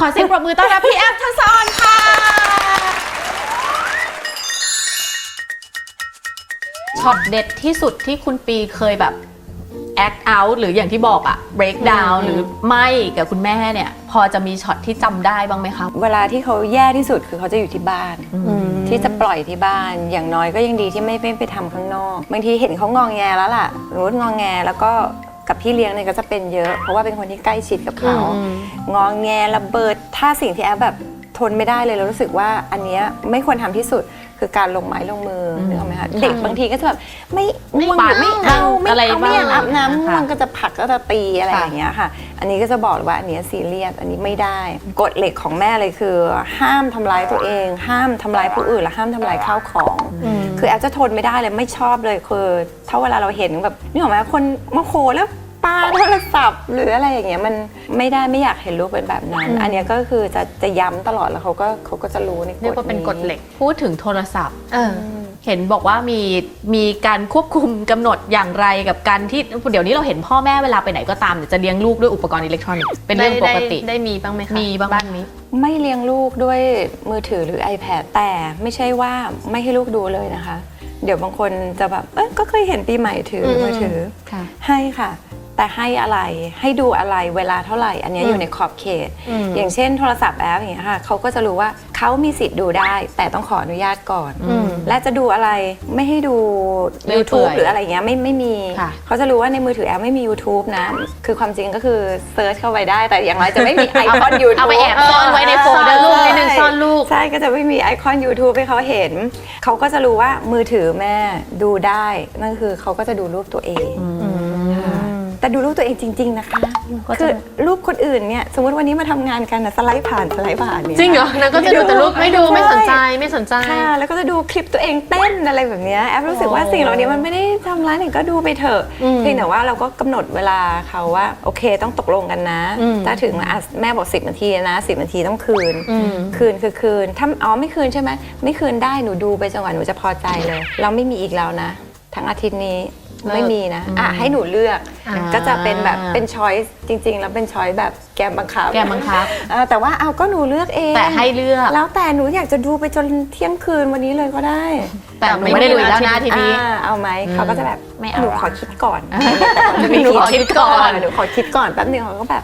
ขอเสียงปรบมือต้อนรับพี่แอฟทัศออนค่ะ ช็อตเด็ดที่สุดที่คุณปีเคยแบบ act out หรืออย่างที่บอกอะ break down หรือไม่กับคุณแม่เนี่ย พอจะมีช็อตที่จำได้บ้างไหมคะ เวลาที่เขาแย่ที่สุดคือเขาจะอยู่ที่บ้าน ที่จะปล่อยที่บ้านอย่างน้อยก็ยังดีที่ไม่ไม่ไปทำข้างนอกบางทีเห็นเขางองแงแล้วล่ะสมมติงองแงแล้วก็ กับพี่เลี้ยงเนี่ยก็จะเป็นเยอะ เพราะว่าเป็นคนที่ใกล้ชิดกับเขาอืมงองแงระเบิด ถ้าสิ่งที่แอฟแบบทนไม่ได้เลยเรารู้สึกว่าอันเนี้ยไม่ควรทำที่สุดคือการลงไม้ลงมือนึกออกไหมคะเด็กบางทีก็จะแบบไม่ไม่ง่วงหรือไม่เอาไม่อะไรเอาไม่อยากบ้างอาบน้ำง่วค่ะงก็จะผลักก็จะตีอะไรค่ะอย่างเงี้ยค่ะ อันนี้ก็จะบอกเลยว่าอันเนี้ยซีเรียสอันนี้ไม่ได้กฎเหล็กของแม่เลยคือ ห้ามทำร้ายตัวเอง ห้ามทำร้ายผู้อื่นและห้ามทำร้ายข้าวของ คือแอฟจะทนไม่ได้เลยไม่ชอบเลยคือถ้าเวลาเราเห็นแบบนี่หรอกไหมคนมาโขแล้ว ปาโทรศัพท์ หรืออะไรอย่างเงี้ยมันไม่ได้ไม่อยากเห็นลูกเป็นแบบนั้น อันเนี้ยก็คือจะจะย้ำตลอดแล้วเขาก็เขาก็จะรู้ในกฎเรียกว่าเป็นกฎเหล็กพูดถึงโทรศัพท์เออเห็นบอกว่ามีมีการควบคุมกำหนดอย่างไรกับการที่เดี๋ยวนี้เราเห็นพ่อแม่เวลาไปไหนก็ตามเนี่ยจะเลี้ยงลูกด้วยอุปกรณ์อิเล็กทรอนิกส์เป็นเรื่องปกติได้ได้มีบ้างไหมคะมีบ้างไหมบ้านนี้ไม่เลี้ยงลูกด้วยมือถือหรือ iPad แต่ไม่ใช่ว่าไม่ให้ลูกดูเลยนะคะ เดี๋ยวบางคนจะแบบเอ้ยก็เคยเห็นปีใหม่ถืออมมือถือค่ะให้ค่ะ แต่ให้อะไรให้ดูอะไรเวลาเท่าไหร่ อันเนี้ยอยู่ในขอบเขตอืมอย่างเช่นโทรศัพท์แอปอย่างเงี้ยค่ะเขาก็จะรู้ว่าเขามีสิทธิ์ดูได้ แต่ต้องขออนุญาตก่อนอืมและจะดูอะไรไม่ให้ดูเรื่อย YouTube เปื่อยหรืออะไรเงี้ยไม่ไม่มีค่ะ เขาจะรู้ว่าในมือถือแอปไม่มี YouTube นะ คือความจริงก็คือเซิร์ชเข้าไปได้ แต่อย่างไรจะไม่มีไอคอน YouTube เอาไปแอบซ่อนไว้ในโฟลเดอร์ลูกนิดนึงซ่อนลูก ใช่ก็จะไม่มีไอคอน YouTube ให้เขาเห็น เขาก็จะรู้ว่ามือถือแม่ดูได้ นั่นคือเขาก็จะดูรูปตัวเองค่ะ แต่ดูรูปตัวเองจริง ๆ นะคะคือรูปคนอื่นเนี่ยสมมติวันนี้มาทำงานกันนะสไลด์ผ่านสไลด์ผ่านเนี่ยจริงเหรอนางก็จะดูแต่รูปไม่ดูไม่สนใจไม่สนใจ ค่ะแล้วก็จะดูคลิปตัวเองเต้นอะไรแบบเนี้ยแอฟรู้สึกว่าอ๋อสิ่งเหล่านี้มันไม่ได้ทำร้ายหนึ่งก็ดูไปเถอะอืมเพียงแต่ว่าเราก็กำหนดเวลาเขาว่าโอเคต้องตกลงกันนะอืม ถ้าถึงอะแม่บอก10นาทีนะ10นาทีต้องคืน อืม คืนคือคืนถ้าอ๋อไม่คืนใช่ไหมไม่คืนได้หนูดูไปจนกว่าหนูจะพอใจเลย เราไม่มีอีกแล้วนะ ทั้งอาทิตย์นี้เลิก ไม่มีนะอะให้หนูเลือก อ่า ก็จะเป็นแบบเป็นช้อยส์จริง ๆ แล้วเป็นช้อยส์แบบแกมบังคับแกมบังคับอ่าแต่ว่าเอาก็หนูเลือกเองแต่ให้เลือก แล้วแต่หนูอยากจะดูไปจนเที่ยงคืนวันนี้เลยก็ได้แต่หนูไม่ได้ดูอีกแล้วนะทีนี้ อ่าเอาไหมเขาก็จะแบบไม่เอาหนูขอคิดก่อนหนูขอคิดก่อน หนูขอคิดก่อนแป๊บนึงเขาก็แบบ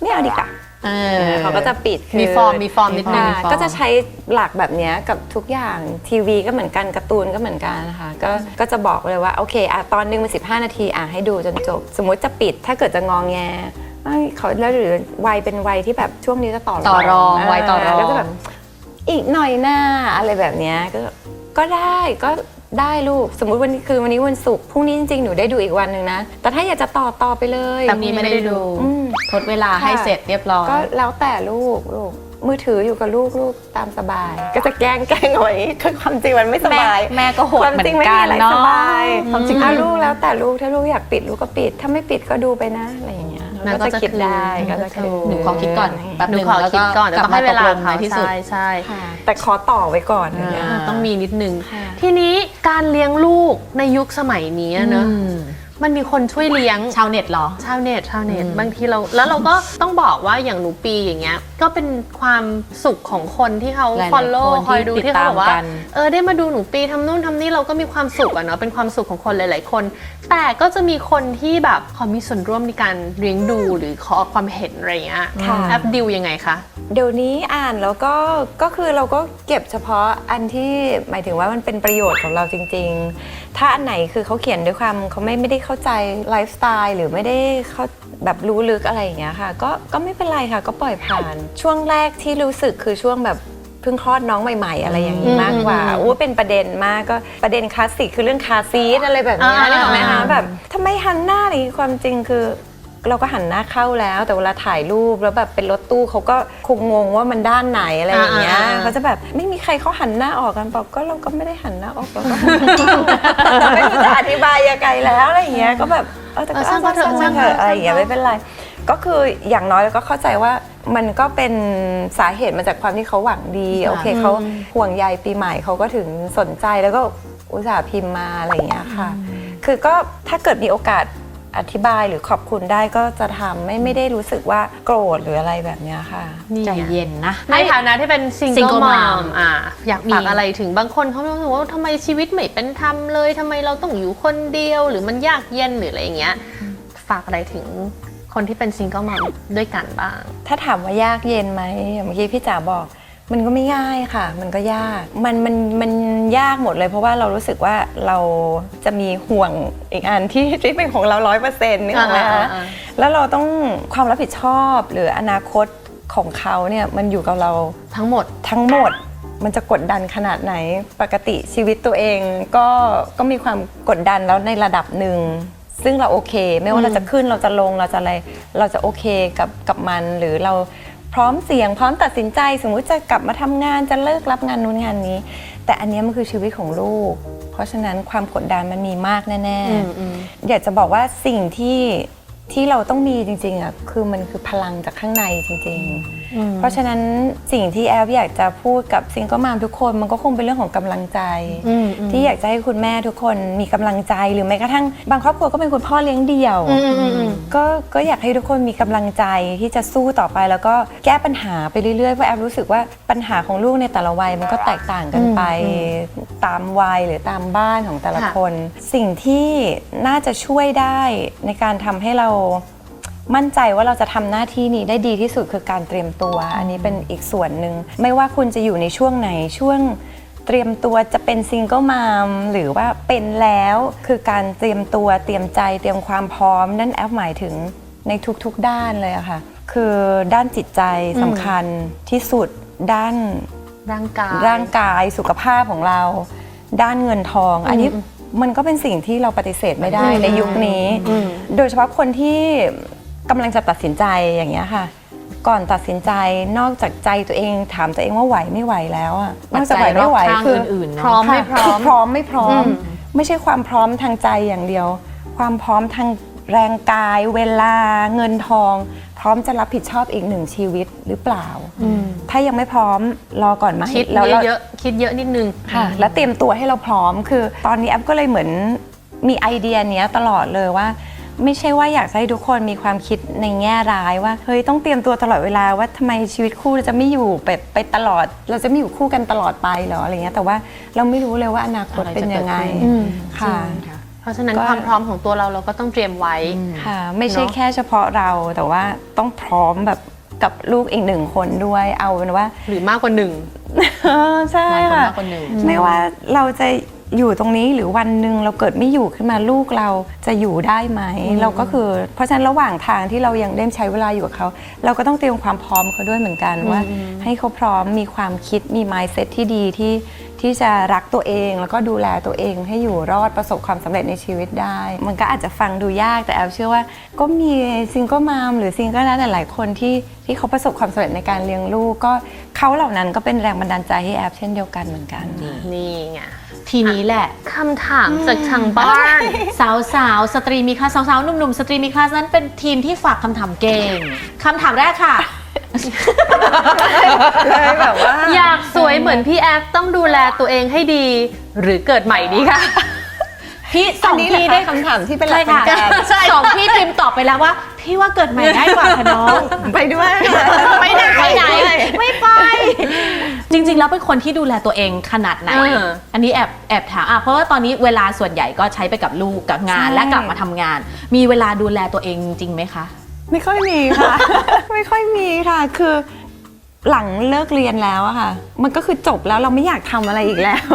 ไม่เอาดีกว่า เออ เขาก็จะปิดคืมีฟอร์มมีฟอร์มนิดนึงอ่าก็จะใช้หลักแบบเนี้ยกับทุกอย่างทีวีก็เหมือนกันการ์ตูนก็เหมือนกันนะคะก็ก็จะบอกเลยว่าโอเคอะตอนหนึงมัน15นาทีอะให้ดูจนจบ สมมุติจะปิดถ้าเกิดจะงองแงเอ้ยเขาแล้วหรือวัยเป็นวัยที่แบบช่วงนี้จะต่อต่อรองวัยต่อรองก็จะแบบ อีกหน่อยหน้าอะไรแบบเนี้ยก็ก็ได้ก็ ได้ลูกสมมุติวันนี้คือวันนี้วันศุกร์พรุ่งนี้จริงๆหนูได้ดูอีกวันหนึ่งนะ แต่ถ้าอยากจะต่อต่อไปเลยแต่นี้ไม่ได้ดูอืม ทดเวลาให้เสร็จเรียบร้อย ก็แล้วแต่ลูกลูกมือถืออยู่กับลูกลูกตามสบาย ก็จะแกล้งแกล้งเอาไว้คือความจริงมันไม่สบายแม่แม่ก็โหดความจริงไม่มีอะไรเหมือนกันสบายเนอะความจริงอะลูกแล้วแต่ลูกถ้าลูกอยากปิดลูกก็ปิด ถ้าไม่ปิดก็ดูไปนะอะไรอย่างเงี้ย นางก็ก็จะจะคิดได้คืนก็จะคืนหนูขอคิดก่อนแป๊บหหนูนึ่งขอแล้วคิดก่อนแต่ต้องให้เวลาลับมตกงเขาในที่สุดใช่ใช่ค่ะแต่ขอต่อไว้ก่อนอย่างเงี้ยอ่าต้องมีนิดนึงค่ะทีนี้การเลี้ยงลูกในยุคสมัยนี้อะเนอะอืมมันมีคนช่วยเลี้ยง ชาวเน็ตเหรอ ชาวเน็ตชาวเน็ตอืมบางทีเราแล้วเราก็ต้องบอกว่าอย่างหนูปีอย่างเงี้ย ก็เป็นความสุขของคนที่เขาหลายๆ follow คนที่คอยดูติดที่เขาบอกว่าตามกัน เออได้มาดูหนูปีทำนู่นทำนี่เราก็มีความสุขอะเนาะเป็นความสุขของคนหลาย ๆ คน แต่ก็จะมีคนที่แบบขอมีส่วนร่วมในการเลี้ยงดูหรือขอความเห็นอะไรเงี้ยค่ะ แอปดิวยังไงคะเดี๋ยวนี้อ่านแล้วก็ก็คือเราก็เก็บเฉพาะอันที่หมายถึงว่ามันเป็นประโยชน์ของเราจริง ๆ ถ้าอันไหนคือเขาเขียนด้วยความเขาไม่ไม่ได้เข้าใจไลฟ์สไตล์หรือไม่ได้เขาแบบรู้ลึกอะไรอย่างเงี้ยค่ะ ก็ก็ไม่เป็นไรค่ะ ก็ปล่อยผ่าน ช่วงแรกที่รู้สึกคือช่วงแบบเพิ่งคลอดน้องใหม่ๆ อะไรอย่างนี้มากกว่าอืมโอ้เป็นประเด็นมากก็ประเด็นคลาสสิกคือเรื่องคาร์ซีทอะไรแบบเนี้ยอ่านึกออกไหมคะแบบทำไมหันหน้าอะไรอย่างงี้ความจริงคือ เราก็หันหน้าเข้าแล้ว แต่เวลาถ่ายรูปแล้วแบบเป็นรถตู้เขาก็คงงงว่ามันด้านไหนอะไรอย่างเงี้ยอ่าๆเขาจะแบบไม่มีใครเขาหันหน้าออกกันบอกก็เราก็ไม่ได้หันหน้าออกเราก็ไม่รู้จะอธิบายยังไงแล้วอะไรอย่างเงี้ยก็แบบเออแต่ก็เออช่างเขาเถอะช่างช่างเถเขาอะอะไรอย่างเงี้ยช่างเขาไม่เป็นไร ก็คืออย่างน้อยเราก็เข้าใจว่ามันก็เป็นสาเหตุมาจากความที่เขาหวังดีโอเคเขาห่วงใยปีใหม่เขาก็ถึงสนใจแล้วก็อุตส่าห์พิมพ์มาอะไรอย่างเงี้ยค่ะ คือก็ถ้าเกิดมีโอกาส อธิบายหรือขอบคุณได้ก็จะทำไม่ไม่ได้รู้สึกว่าโกรธหรืออะไรแบบเนี้ยค่ะนี่ใจไงเย็นนะ ในฐานะที่เป็นซิง Single เกิลม mom อมอะอยากฝากมี อะไรถึงบางคนเขาไม่รู้สึกว่าทำไมชีวิตไม่เป็นธรรมเลยทำไมเราต้องอยู่คนเดียวหรือมันยากเย็นหรืออะไรอย่างเงี้ย ฝากอะไรถึงคนที่เป็นซิงเกิลมอมด้วยกันบ้าง ถ้าถามว่ายากเย็นไหมอย่างเมื่อกี้พี่จ๋าบอก มันก็ไม่ง่ายค่ะ มันก็ยาก มันมันมันยากหมดเลย เพราะว่าเรารู้สึกว่าเราจะมีห่วงอีกอันที่ที่เป็นของเราร้อยเปอร์เซ็นต์นี่ถูกไหมอ่าคะอ่าแล้วเราต้องความรับผิดชอบหรืออนาคตของเขาเนี่ยมันอยู่กับเราทั้งหมดทั้งหมดมันจะกดดันขนาดไหน ปกติชีวิตตัวเองก็ก็มีความกดดันแล้วในระดับหนึ่ง ซึ่งเราโอเค ไม่ว่าเราจะขึ้นเราจะลงเราจะอะไร เราจะโอเคกับกับมันหรือเรา พร้อมเสี่ยงพร้อมตัดสินใจ สมมุติจะกลับมาทำงานจะเลิกรับงานนู้นงานนี้ แต่อันเนี้ยมันคือชีวิตของลูก เพราะฉะนั้นความกดดันมันมีมากแน่อืมอืม ๆอยากจะบอกว่าสิ่งที่ที่เราต้องมีจริงๆอะคือมันคือพลังจากข้างในจริง ๆ เพราะฉะนั้นสิ่งที่แอฟอยากจะพูดกับซิงเกิลมามทุกคนมันก็คงเป็นเรื่องของกำลังใจอืมอืมที่อยากจะให้คุณแม่ทุกคนมีกำลังใจหรือแม้กระทั่งบางครอบครัวก็เป็นคุณพ่อเลี้ยงเดี่ยวอืมอืมอืมก็ก็อยากให้ทุกคนมีกำลังใจที่จะสู้ต่อไป แล้วก็แก้ปัญหาไปเรื่อยๆเพราะแอฟรู้สึกว่าปัญหาของลูกในแต่ละวัยมันก็แตกต่างกันไปตามวัยหรือตามบ้านของแต่ละค่ะคนสิ่งที่น่าจะช่วยได้ในการทำให้เรา มั่นใจว่าเราจะทำหน้าที่นี้ได้ดีที่สุดคือการเตรียมตัว อันนี้เป็นอีกส่วนหนึ่ง ไม่ว่าคุณจะอยู่ในช่วงไหนช่วงเตรียมตัวจะเป็นซิงเกิลมามหรือว่าเป็นแล้วคือการเตรียมตัวเตรียมใจเตรียมความพร้อม นั่นแอฟหมายถึงในทุกๆด้านเลยอะค่ะ คือด้านจิตใจสำคัญที่สุดด้านร่างกายร่างกายสุขภาพของเรา ด้านเงินทอง อันนี้มันก็เป็นสิ่งที่เราปฏิเสธไม่ได้ในยุคนี้ โดยเฉพาะคนที่ กำลังจะตัดสินใจอย่างเงี้ยค่ะ ก่อนตัดสินใจนอกจากใจตัวเองถามตัวเองว่าไหวไม่ไหวแล้วอะนอกจากไหวไม่ไหวปัจจัยรอบข้างคืออื่นๆเนอะพร้อมไม่พร้อมคือพร้อมไม่พร้อมอืมไม่ใช่ความพร้อมทางใจอย่างเดียว ความพร้อมทางแรงกาย เวลาเงินทอง พร้อมจะรับผิดชอบอีกหนึ่งชีวิตหรือเปล่า ถ้ายังไม่พร้อมรอก่อนไหมคิดแล้วเราเยอะๆคิดเยอะนิดนึงค่ะ แล้วเตรียมตัวให้เราพร้อมคือ ตอนนี้แอปก็เลยเหมือนมีไอเดียเนี้ยตลอดเลยว่า ไม่ใช่ว่าอยากจะให้ทุกคนมีความคิดในแง่ร้ายว่าเฮ้ยต้องเตรียมตัวตลอดเวลาว่าทำไมชีวิตคู่เราจะไม่อยู่ไปไปตลอด เราจะไม่อยู่คู่กันตลอดไปเหรออะไรเงี้ยแต่ว่าเราไม่รู้เลยว่าอนาคตเป็นยังไงอะไรจะเกิดขึ้นอืมค่ะเพราะฉะนั้นก็ความพร้อมของตัวเราเราก็ต้องเตรียมไว้ค่ะ ไม่ใช่เนอะแค่เฉพาะเราแต่ว่าต้องพร้อมแบบกับลูกอีกหนึ่งคนด้วยเอาเป็นว่า หรือมากกว่าหนึ่งใช่หลายคนค่ะมากกว่าหนึ่งไม่ว่าเราจะ อยู่ตรงนี้หรือวันหนึ่งเราเกิดไม่อยู่ขึ้นมาลูกเราจะอยู่ได้ไหม เราก็คือ เพราะฉะนั้นระหว่างทางที่เรายังได้ใช้เวลาอยู่กับเขา เราก็ต้องเตรียมความพร้อมเขาด้วยเหมือนกันว่า ให้เขาพร้อมมีความคิดมี mindset ที่ดีที่ ที่จะรักตัวเอง แล้วก็ดูแลตัวเองให้อยู่รอดประสบความสำเร็จในชีวิตได้ มันก็อาจจะฟังดูยากแต่แอบเชื่อว่า ก็มีซิงเกิลมามหรือซิงเกิลแล้วหลายๆคนที่ที่เขาประสบความสำเร็จในการเลี้ยงลูก ก็เขาเหล่านั้นก็เป็นแรงบันดาลใจให้แอบเช่นเดียวกันเหมือนกันนี่ไงทีนี้แหละคำถามจากทางบ้านสาวสาวๆสตรีมีคลาสสาวๆหนุ่มๆสตรีมีคลาสนั้นเป็นทีมที่ฝากคำถามเก่งคำถามแรกค่ะ เลยแบบว่า อยากสวยเหมือนพี่แอฟต้องดูแลตัวเองให้ดี หรือเกิดใหม่ดีค่ะพี่สอัอนงนี้พี่ได้ได้คำถามที่เป็นหลัใช่กเป็นค่ะการใช่สองพี่พิมพ์ตอบไปแล้วว่า พี่ว่าเกิดใหม่ง่ายกว่าค่ะน้อง ไปด้วยไม่ได้ไปไหนไม่ไป จริงๆ แล้วเป็นคนที่ดูแลตัวเองขนาดไหนเอออันนี้แอบแอบถามอะเพราะว่าตอนนี้เวลาส่วนใหญ่ก็ใช้ไปกับลูกกับงานใช่และกลับมาทำงาน มีเวลาดูแลตัวเองจริงไหมคะ ไม่ค่อยมีค่ะ ไม่ค่อยมีค่ะ คือหลังเลิกเรียนแล้วอะค่ะ มันก็คือจบแล้วเราไม่อยากทำอะไรอีกแล้ว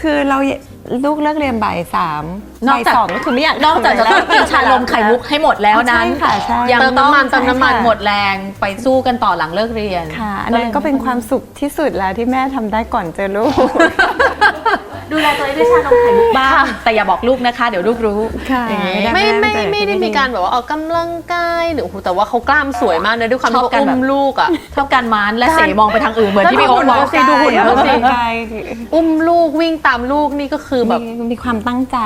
คือเราลูกเลิกเรียนบ่ายสามนอกบ่ายจาก สองก็คือไม่อยากนอกจากจะต้องกินชาลมไข่มุกให้หมดแล้วนั้น ใช่ค่ะใช่ยังเติมน้ำมันต้องเติมน้ำมันหมดแรงไปสู้กันต่อหลังเลิกเรียนค่ะ อันนั้นก็เป็นความสุขที่สุดแล้วที่แม่ทำได้ก่อนเจอลูก ดูแลตัวเองด้วยชานมไข่มุกบ้าง แต่อย่าบอกลูกนะคะ เดี๋ยวลูกรู้ค่ะอย่างนี้ด้ไม่ไม่ไม่ได้ไม่ได้ไม่ได้มีการแบบว่าออกกำลังกายหรือโอ้โหแต่ว่าเขากล้ามสวยมากเลยด้วยความชที่อบเขาการอุ้แบบมลูกอะชอบการมานและเสการมองไปทางอื่นเหมือนที่พี่โอ๊ตบอกแล้วดูหุ่นเขาสิกายอุ้มลูกวิ่งตามลูกนี่ก็คือแบบมีมีความตั้งใจ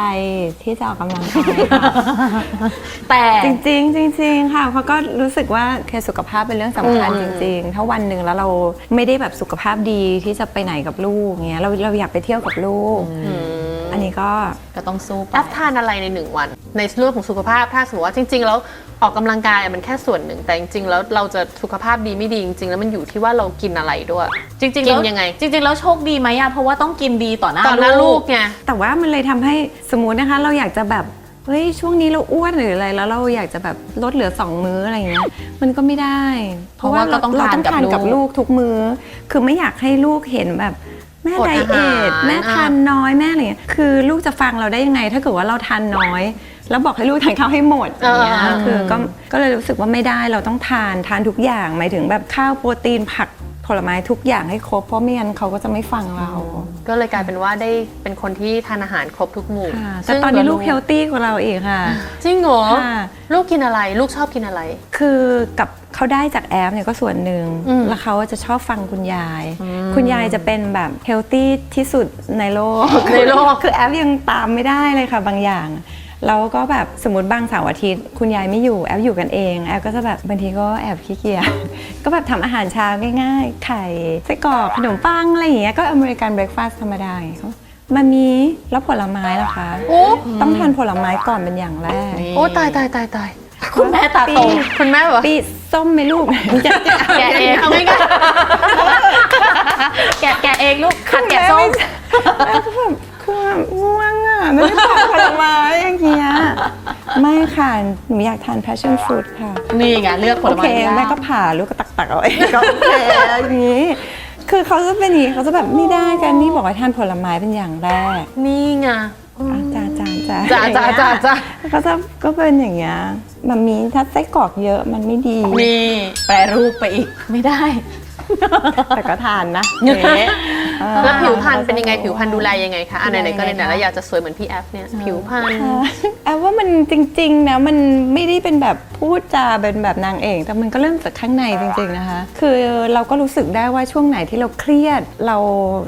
ที่จะออกกำลังกายค่ะแต่จริงๆจริงๆค่ะเพราะก็รู้สึกว่าแค่สุขภาพเป็นเรื่องสำคัญจริง ๆ ถ้าวันหนึ่งแล้วเราไม่ได้แบบสุขภาพดีที่จะไปไหนกับลูกเงี้ยเราเราอยากไปเที่ยวกับลูกอันอันนี้ก็ก็ต้องสู้ไปแอปทานอะไรในหนึ่งวัน ในเรื่องของสุขภาพถ้าสมมติว่าจริง ๆ แล้วออกกำลังกายมันแค่ส่วนหนึ่ง แต่จริงๆแล้วเราจะสุขภาพดีไม่ดีจริงๆแล้วมันอยู่ที่ว่าเรากินอะไรด้วย จริงๆกินแล้วยังไง จริง ๆ แล้วโชคดีไหมอะเพราะว่าต้องกินดีต่อหน้าตอนนั้นลูกไงแต่ว่ามันเลยทำให้สมมตินะคะ เราอยากจะแบบเฮ้ยช่วงนี้เราอ้วนหรืออะไรแล้วเราอยากจะแบบลดเหลือสองมื้ออะไรอย่างเงี้ยมันก็ไม่ได้ เพราะว่าก็ต้องเราทานต้องกับทานกับลูลูกกทุกมื้อ คือไม่อยากให้ลูกเห็นแบบ แม่อดไดอาเอหารทแม่ทานน้อยแม่อะไรเงี้ยคือลูกจะฟังเราได้ยังไง ถ้าเกิดว่าเราทานน้อย แล้วบอกให้ลูกทานข้าวให้หมดอย่างเงี้ยเออคือก็ก็เลยรู้สึกว่าไม่ได้เราต้องทานทานทุกอย่างหมายถึงแบบข้าวโปรตีนผักผลไม้ทุกอย่างให้ครบเพราะไม่งั้นเขาก็จะไม่ฟังเรา ก็เลยกลายเป็นว่าได้เป็นคนที่ทานอาหารครบทุกหมู่ค่ะแต่ตอนนี้ลูกเฮลตี้กว่าเราอีกค่ะจริงเหรอค่ะลูกกินอะไร ลูกชอบกินอะไร คือกับ เขาได้จากแอปเนี่ยก็ส่วนหนึ่งอืมแล้วเขาจะชอบฟังคุณยาย คุณยายจะเป็นแบบเฮลตี้ที่สุดในโลกในโลกคือแอปยังตามไม่ได้เลยค่ะบางอย่างแล้วก็แบบสมมติบางเสาร์อาทิตย์คุณยายไม่อยู่แอปอยู่กันเอง แอปก็จะแบบบางทีก็แอบขี้เกียจก็แบบทำอาหารเช้าง่ายๆ ไข่ไส้กรอกขนมปังอะไรอย่างเงี้ยก็อเมริกันเบรคฟาสต์ธรรมดาอย่างเงี้ยเขามามีแล้วผลไม้ล่ะคะโอ้ต้องทานผลไม้ก่อนเป็นอย่างแรก โอ้ตายตายตายตายคุณแม่ตาโตคุณแม่บอกปี ส้มไหมลูกแกะเองเอาง่ายแกะแกะเองลูกขัดแกะส้มแล้วก็แบบคือแบบง่วงอะไม่ได้ทานผลไม้อย่างเงี้ยไม่ค่ะหนูอยากทาน passion fruit ค่ะนี่ไงเลือกผโอลไม้เคยากแม่ก็ผ่าลูกก็ตักๆเอาเองก็โอเคอย่างนี้คือเขาจะเป็นอย่างนี้เขาจะแบบไม่ได้กันนี่บอกว่าทานผลไม้เป็นอย่างแรกๆนี่ไง อะจ้าจ้าจ้าจ้าจ้าจ้าจ้าเขาจะก็เป็นอย่างเงี้ยมันมีถ้าไส้กรอกเยอะมันไม่ดี นี่แปรรูปไปอีกไม่ได้ แต่ก็ทานนะเอ๊ะเออ แล้วผิวพรรณเป็นยังไงผิวพรรณดูแลยังไงคะอันไหนๆก็ไหนๆแล้วอยากจะสวยเหมือนพี่แอฟเนี่ยผิวพรรณ แอบว่ามันจริงๆนะมันไม่ได้เป็นแบบพูดจาเป็นแบบนางเอกแต่มันก็เริ่มจากข้างในจริงๆนะคะ คือเราก็รู้สึกได้ว่าช่วงไหนที่เราเครียด เรา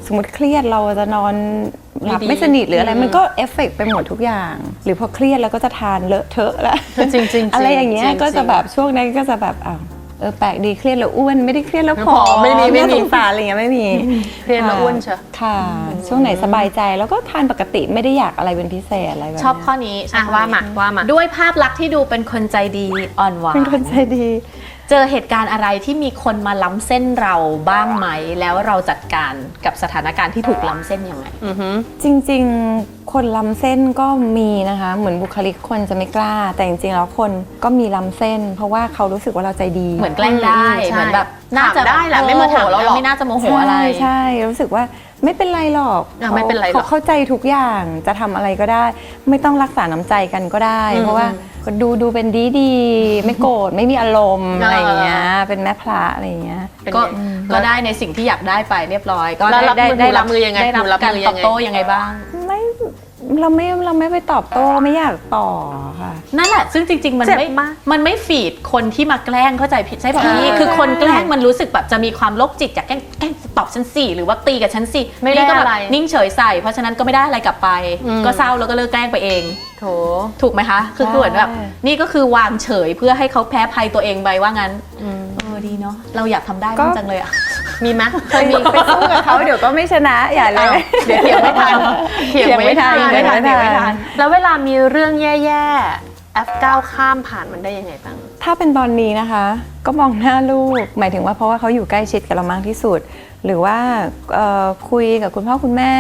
สมมติเครียดเราจะนอนหลับไม่ดีไม่สนิทหรืออะไรอืมมันก็เอฟเฟกต์ไปหมดทุกอย่าง หรือพอเครียดแล้วก็จะทานเลอะเทอะแล้วจริงๆจริงๆอะไรอย่างเงี้ยจริงๆก็จะแบบช่วงนั้นก็จะแบบอ้าว เออแปลกดีเครียดแล้วอ้วนไม่ได้เครียดแล้วผผออมมไม่มีไม่มี น่าสงสารอะไรเงี้ยไม่มีเครียดแล้วอ้วนเชียว ค่ะ ช่วงไหนสบายใจแล้วก็ทานปกติไม่ได้อยากอะไรเป็นพิเศษอะไรแบบชอบเนี้ยข้อนี้ชอะอบข้อว่านี้มาว่ามาด้วยภาพลักษณ์ที่ดูเป็นคนใจดีอ่อนหวาน เป็นคนใจดี เจอเหตุการณ์อะไรที่มีคนมาล้ำเส้นเราบ้างไหม แล้วเราจัดการกับสถานการณ์ที่ถูกล้ำเส้นยังไง อือหือจริงๆ คนล้ำเส้นก็มีนะคะ เหมือนบุคลิกคนจะไม่กล้า แต่จริงๆ แล้วคนก็มีล้ำเส้น เพราะว่าเขารู้สึกว่าเราใจดีเหมือนแกล้งได้อืมใช่เหมือนแบบน่าจะถามได้แหละไม่โมโหเราหรอก ไม่น่าจะโมโหอะไร ใช่ใช่รู้สึกว่า ไม่เป็นไรหรอกอะไม่เป็นไรหรอก เขาเข้าใจทุกอย่างจะทำอะไรก็ได้ ไม่ต้องรักษาน้ำใจกันก็ได้อืมเพราะว่าก็ดูดูเป็นดีดีๆไม่โกรธไม่มีอารมณ์เออออะไรอย่างเงี้ยเป็นแม่พระอะไรอย่างเงี้ย เป็นก็ไงก็ได้ในสิ่งที่อยากได้ไปเรียบร้อย ก็แล้วรับได้มือได้รับมือยังไงได้รับรับการมือตยัอบงไง โต้ยังไงบ้างไม่ เราไม่เราไม่ไปตอบโต้ไม่อยากต่อค่ะ นั่นแหละ ซึ่งจริง ๆ มันเจ็บไม่มากมันไม่ฟีดคนที่มาแกล้งเข้าใจผิดใช่ปะใช่พี่ คือคนแกล้งมันรู้สึกแบบจะมีความโรคจิตอยากแกล้งแกล้งตอบฉันสิหรือว่าตีกับฉันสิไม่ได้นี่ก็แบบอะไร นิ่งเฉยใส่เพราะฉะนั้นก็ไม่ได้อะไรกลับไปอืมก็เศร้าแล้วก็เลิกแกล้งไปเอง โถ ถูกไหมคะ คือใช่คือเหมือนแบบ นี่ก็คือวางเฉยเพื่อให้เขาแพ้ภัยตัวเองไปว่างั้นอืมเออดีเนาะเราอยากทำได้บ้างจังเลยอะ มีไหมเคไปยมีไปสู้กับเขาเดี๋ยวก็ไม่ชนะอย่าเลยเดี๋ยวเถียงไม่ทันเถียงไม่ทันเถียงไม่ทันเถียงไม่ทัน แล้วเวลามีเรื่องแย่ๆแอฟก้าวข้ามผ่านมันได้ยังไงบ้าง ถ้าเป็นตอนนี้นะคะ ก็มองหน้าลูก หมายถึงว่าเพราะว่าเขาอยู่ใกล้ชิดกับเรามากที่สุด หรือว่าเอ่อคุยกับคุณพ่อคุณแม่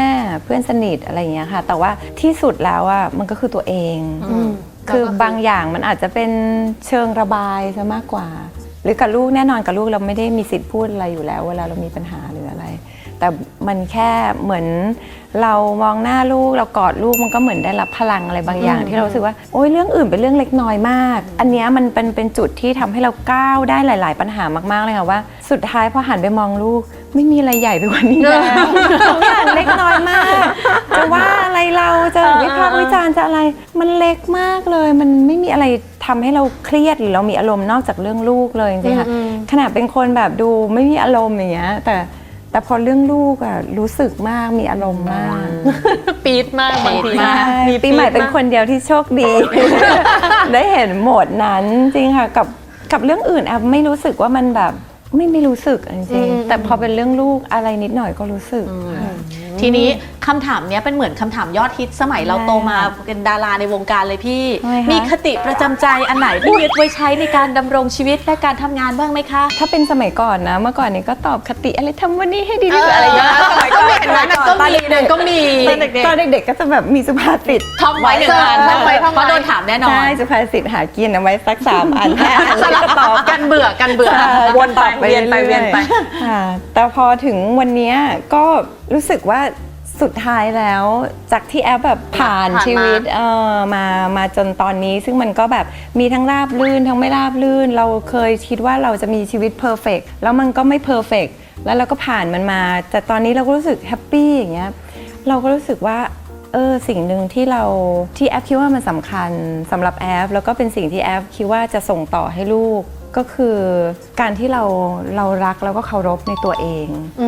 เพื่อนสนิทอะไรอย่างเงี้ยค่ะ แต่ว่าที่สุดแล้วอะมันก็คือตัวเอง อืม คือก็คือบางอย่างมันอาจจะเป็นเชิงระบายซะมากกว่า หรือกับลูกแน่นอนกับลูกเราไม่ได้มีสิทธิ์พูดอะไรอยู่แล้ว เวลาเรามีปัญหาอะไร แต่มันแค่เหมือนเรามองหน้าลูกเรากอดลูกมันก็เหมือนได้รับพลังอะไรบางอย่าง ที่เรารู้สึกว่าโอ้ยเรื่องอื่นเป็นเรื่องเล็กน้อยมาก อันเนี้ยมันเป็นเป็นจุดที่ทำให้เราก้าวได้หลาย ๆ ปัญหามากๆเลยค่ะว่า สุดท้ายพอหันไปมองลูก ไม่มีอะไรใหญ่ไปกว่านี้แล้วทุกอย่างเล็กน้อยมากจะว่าอะไรเราจะวิพากษ์วิจารณ์จะอะไรมันเล็กมากเลย มันไม่มีอะไรทำให้เราเครียดหรือเรามีอารมณ์นอกจากเรื่องลูกเลยจริงๆค่ะอืมขนาดเป็นคนแบบดูไม่มีอารมณ์อย่างเงี้ยแต่ แต่พอเรื่องลูกอะรู้สึกมากมีอารมณ์มาก ปี๊ดมากบางทีปี๊ดมากมีปีใหม่เป็นคนเดียวที่โชคดี ได้เห็นโหมดนั้นจริงค่ะกับกับเรื่องอื่นแอบไม่รู้สึกว่ามันแบบไม่ไม่รู้สึกจริงๆแต่พอเป็นเรื่องลูกอะไรนิดหน่อยก็รู้สึกค่ะม ทีนี้คำถามเนี้ยเป็นเหมือนคำถามยอดฮิตสมัยเราโตมาเป็นดาราในวงการเลยพี่ ทำไมคะ มีคติประจำใจอันไหนที่ยึดไว้ใช้ในการดำรงชีวิตและการทำงานบ้างไหมคะ ถ้าเป็นสมัยก่อนนะ เมื่อก่อนนี้ก็ตอบคติอะไรทำวันนี้ให้ดีที่สุดอะไรอย่างเงี้ยสมัยก่อนเห็นไหมมันก็มีมันก็มีตอนเด็กๆตอนเด็กๆก็จะแบบมีสุภาษิตท่องไว้หนึ่งอันท่องไว้ท่องไว้ เพราะโดนถามแน่นอนใช่สุภาษิตหากินเอาไว้สักสามอันห้าอันแล้วก็ตอบกันเบื่อกันเบื่อใช่วนไปตอบเวียนไปรื่อเวียนไป ค่ะแต่พอถึงวันเนี้ยก็รู้สึกว่า สุดท้ายแล้วจากที่แอปแบบผ่านผ่านมา ชีวิตเออมามาจนตอนนี้ ซึ่งมันก็แบบมีทั้งราบลื่นทั้งไม่ราบลื่น เราเคยคิดว่าเราจะมีชีวิตเพอร์เฟกแล้วมันก็ไม่เพอร์เฟกแล้วเราก็ผ่านมันมา แต่ตอนนี้เราก็รู้สึกแฮปปี้อย่างเงี้ยเราก็รู้สึกว่าเออสิ่งหนึ่งที่เราที่แอปคิดว่ามันสำคัญสำหรับแอป แล้วก็เป็นสิ่งที่แอปคิดว่าจะส่งต่อให้ลูกก็คือการที่เราเรารักแล้วก็เคารพในตัวเอง อืม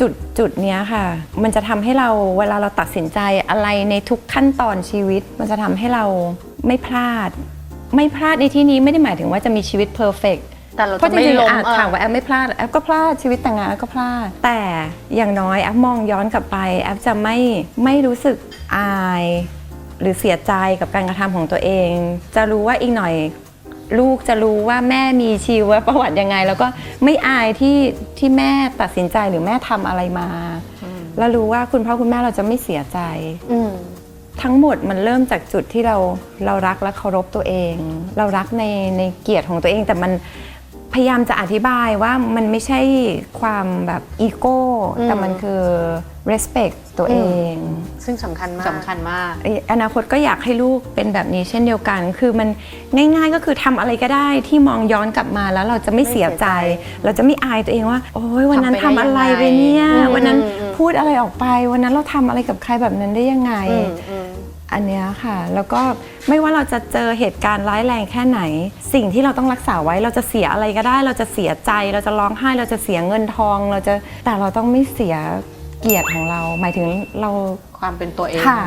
จุดจุดเนี้ยค่ะ มันจะทำให้เราเวลาเราตัดสินใจอะไรในทุกขั้นตอนชีวิต มันจะทำให้เราไม่พลาด ไม่พลาดในที่นี้ไม่ได้หมายถึงว่าจะมีชีวิตเพอร์เฟกแต่เราเพราะจะจไม่ริงล้ๆมอาจเออถามว่าแอปไม่พลาดแอปก็พลาดชีวิตแต่งงานแอปก็พลาด แต่อย่างน้อยแอปมองย้อนกลับไปแอปจะไม่ไม่รู้สึกอาย หรือเสียใจกับการกระทำของตัวเอง จะรู้ว่าอีกหน่อย ลูกจะรู้ว่าแม่มีชีวประวัติยังไง แล้วก็ไม่อายที่ที่แม่ตัดสินใจหรือแม่ทำอะไรมา แล้วรู้ว่าคุณพ่อคุณแม่เราจะไม่เสียใจ อืม ทั้งหมดมันเริ่มจากจุดที่เราเรารักและเคารพตัวเอง เรารักในในเกียรติของตัวเองแต่มัน พยายามจะอธิบายว่ามันไม่ใช่ความแบบอีโก้อืมแต่มันคือ respect ตัวเอง ซึ่งสำคัญมากสำคัญมาก อนาคตก็อยากให้ลูกเป็นแบบนี้เช่นเดียวกัน คือมันง่ายๆก็คือทำอะไรก็ได้ที่มองย้อนกลับมาแล้วเราจะไม่เสียใจ เราจะไม่อายตัวเองว่า โอ้ยวันนั้นทำทำไปได้อะไรยังไงไปเนี่ยอืมวันนั้นอืมอืมพูดอะไรออกไป วันนั้นเราทำอะไรกับใครแบบนั้นได้ยังไง อืมอืมอันเนี้ยค่ะ แล้วก็ไม่ว่าเราจะเจอเหตุการณ์ร้ายแรงแค่ไหน สิ่งที่เราต้องรักษาไว้เราจะเสียอะไรก็ได้ เราจะเสียใจ เราจะร้องไห้ เราจะเสียเงินทอง เราจะแต่เราต้องไม่เสียเกียรติของเรา หมายถึงเราความเป็นตัวเองค่ะ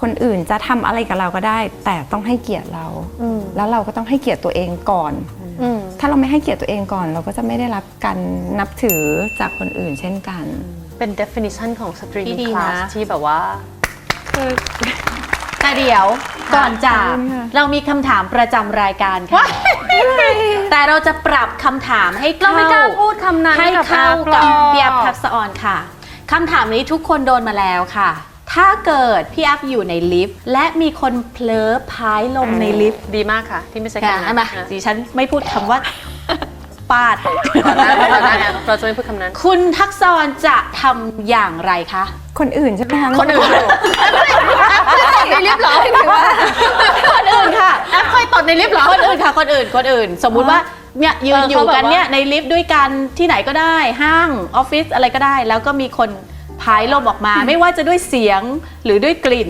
คนอื่นจะทำอะไรกับเราก็ได้ แต่ต้องให้เกียรติเรา อืมแล้วเราก็ต้องให้เกียรติตัวเองก่อน อืมถ้าเราไม่ให้เกียรติตัวเองก่อน เราก็จะไม่ได้รับการนับถือจากคนอื่นเช่นกัน เป็น definition ของสตรีที่มีดีคลาสนะที่แบบว่า แต่เดี๋ยวก่อนจากขอบคุณค่ะเรามีคำถามประจำรายการค่ะ แต่เราจะปรับคำถามให้เราเข้าไม่กล้าพูดคำนั้นให้เข้ากักับบพี่พี่อัอัพพทักษะออนค่ะคำถามนี้ทุกคนโดนมาแล้วค่ะ ถ้าเกิดพี่อัพอยู่ในลิฟต์และมีคนเผลอพายลงในลิฟต์ดีมากค่ะ ที่ไม่ใช่ค่ะคำเอานั้นมาดิฉันไม่พูดคำว่า ปาด เราจะไม่พูดคำนั้น คุณทักษะออนจะทำอย่างไรคะ คนอื่นใช่ไหมคะคนอื่นในลิฟต์เหรอคนอื่นค่ะแอปเคยตดในลิฟต์เหรอ คนอื่นค่ะ คนอื่น คนอื่น สมมุติว่าเนี่ยยืนเอออยู่เขาแบบกันเนี่ยว่าในลิฟต์ด้วยกันที่ไหนก็ได้ห้างออฟฟิศอะไรก็ได้ แล้วก็มีคนพายลมออกมา ไม่ว่าจะด้วยเสียงหรือด้วยกลิ่น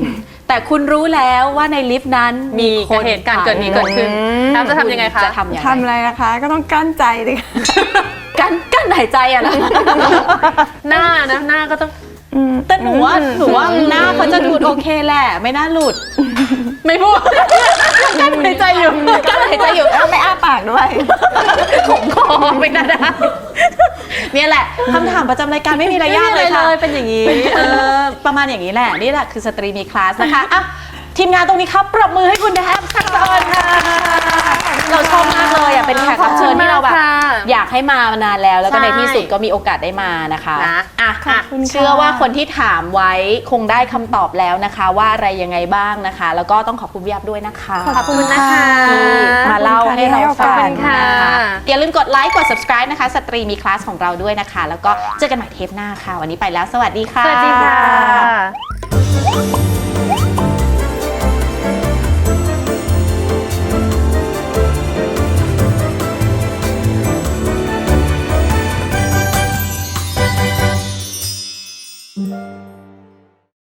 แต่คุณรู้แล้วว่าในลิฟต์นั้นมีคนเหตุการณ์เกิดนี้เกิดขึ้นแอปจะทำยังไงคะจะทำอย่างทำไรอะไรนะคะ ก็ต้องกั้นใจดิค่ะกันกั้นหายใจอะนะหน้านะหน้าก็ต้องแต่หนูว่าหนูว่าหน้าเขาจะดูโอเคแหละ ไม่น่าหลุด ไม่พูดกั้นหายใจอยู่กั้นหายใจอยู่ไม่อ้าปากด้วยผมคอไม่น่าได้ เนี่ยแหละคำถามประจำรายการไม่มีอะไรยากเลยค่ะไม่มีอะไรเลยเป็นอย่างนี้เออประมาณอย่างนี้แหละนี่แหละคือสตรีมีคลาสนะคะอะ ทีมงานตรงนี้ครับ ปรบมือให้คุณแทบสักตอนค่ะ เราชอบมากเลยอะเป็นแขกรับเชิญที่เราแบบขอบคุณมากค่ะอยากให้มานานแล้ว แล้วก็ใช่ในที่สุดก็มีโอกาสได้มานะคะนะอะขอบคุณค่ะเชื่อว่าคนที่ถามไว้คงได้คำตอบแล้วนะคะ ว่าอะไรยังไงบ้างนะคะ แล้วก็ต้องขอบคุณพี่ยับด้วยนะคะขอบคุณนะคะที่มาเล่าให้เราฟัขอบคุงณค่ะนะคะอย่าลืมกดไลค์กด subscribe นะคะ สตรีมีคลาสของเราด้วยนะคะ แล้วก็เจอกันใหม่เทปหน้าค่ะ วันนี้ไปแล้ว สวัสดีค่ะ สวัสดีค่ะ